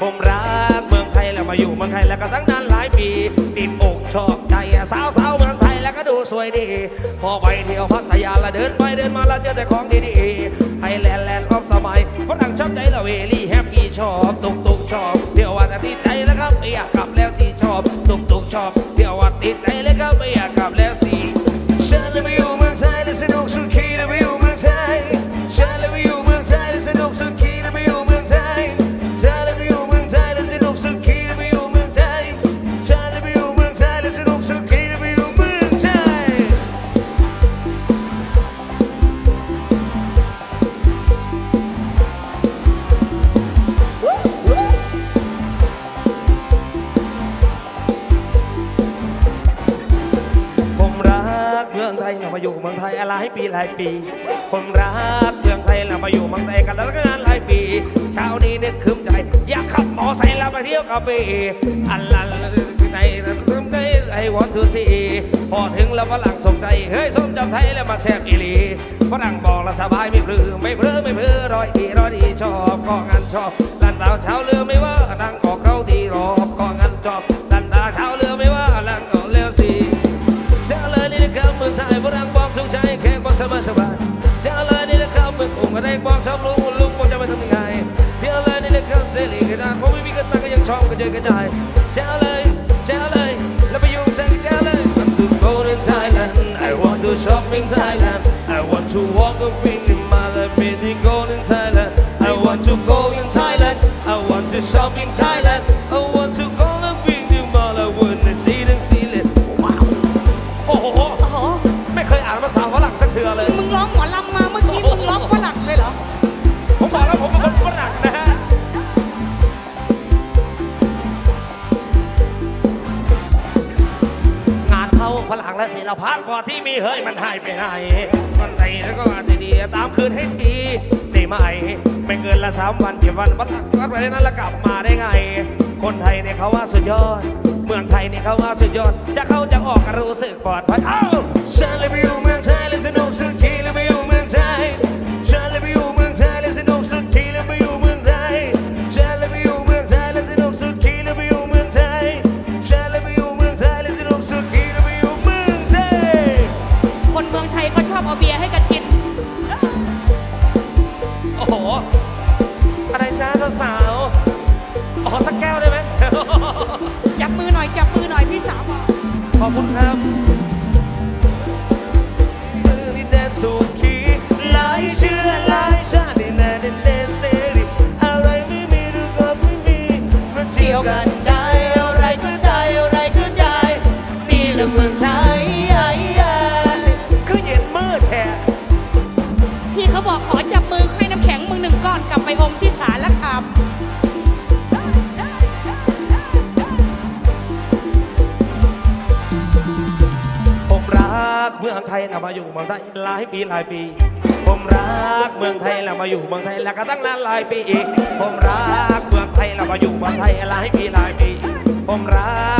ผมรักเมืองไทยแล้วมาอยู่เมืองไทยแล้วก็ตั้งนานหลายปีติดอกชอบใจสาวสาวเมืองไทยแล้วก็ดูสวยดี พอไปเที่ยวพัทยาละเดินไปเดินมาล้วเจอแต่ของดีๆไทยแลนด์แลนด์ออฟสมัยฝรั่งชอบใจละเวลี่แฮปปี้ชอบตุกตุกชอบเที่ยววันอาทิตย์ใจแล้วครับไม่อยากกลับแล้วสิชอบตุกตุกชอบเที่ยววันติดใจแล้วครับไม่อยากกลับแล้วสิ มืองไทยเรามาอยู่เมืองไทยหลายปีหลายปีผมรักเมืองไทยเรามาอยู่เมืองไทยกันแล้วก็งานหลายปีเช้านี้นึกคืมใจ อยากขับมอไซค์แล้วมาเที่ยวกับเบอันลันในรืมได้ไอวอนทูซีพอถึงแล้วฝรั่งสนใจเฮ้ยส้มจำไทยแล้วมาแซ่บอีหลีฝรั่งบอกละสบายไม่พลือไม่เพลือไม่เพลือรอยดีรอยดีชอบก็งานชอบลันสาวเช้าเรือไม่ว่านั่งกอกเขาที่รอ ก็ยังชอบกันเจอกันได้เจ้าเลยเจ้าเลยแล้วไปอยู่แต่งเจ้าเลย I'm to go in Thailand I want to shopping Thailand I want to walk a ring in my life in go in Thailand I want to go in Thailand I want to shop in Thailand ฝรั่งและศิลปะก่อนที่มีเฮ้ยมันหายไปไหนมันไหนแล้วก็อาจจะดีตามคืนให้ทีได้ไหมไม่เกินละสามวันเจ็ดวันวันวันไปนั้นแล้วกลับมาได้ไง คนไทยเนี่ยเขาว่าสุดยอด เมืองไทยเนี่ยเขาว่าสุดยอด จะเข้าจะออกก็รู้สึกปลอดภัย โอ้โห อะไรช้าสาวๆอ๋อสักแก้วได้ไหม จับมือหน่อย จับมือหน่อยพี่สาวบอกขอบคุณครับดินแดนสุขีหลายเชื้อหลายชาติดินแดนดินแดนเสรีอะไรไม่มีหรือก็ไม่มีมาเที่ยวกันได้อะไรก็ได้อะไรก็ได้นี่แหละเมืองไทยคือเย็นมืดแท้พี่เขาบอกขอจับมือให้ หนึ่งก้อนกลับไปอมที่สารละคำผมรักเมืองไทยแล้วมาอยู่เมืองไทยหลายปีหลายปี ผมรักเมืองไทยแล้วมาอยู่เมืองไทยแล้วก็ตั้งนานหลายปีอีก ผมรักเมืองไทยแล้วมาอยู่เมืองไทยหลายปีหลายปี ผมรัก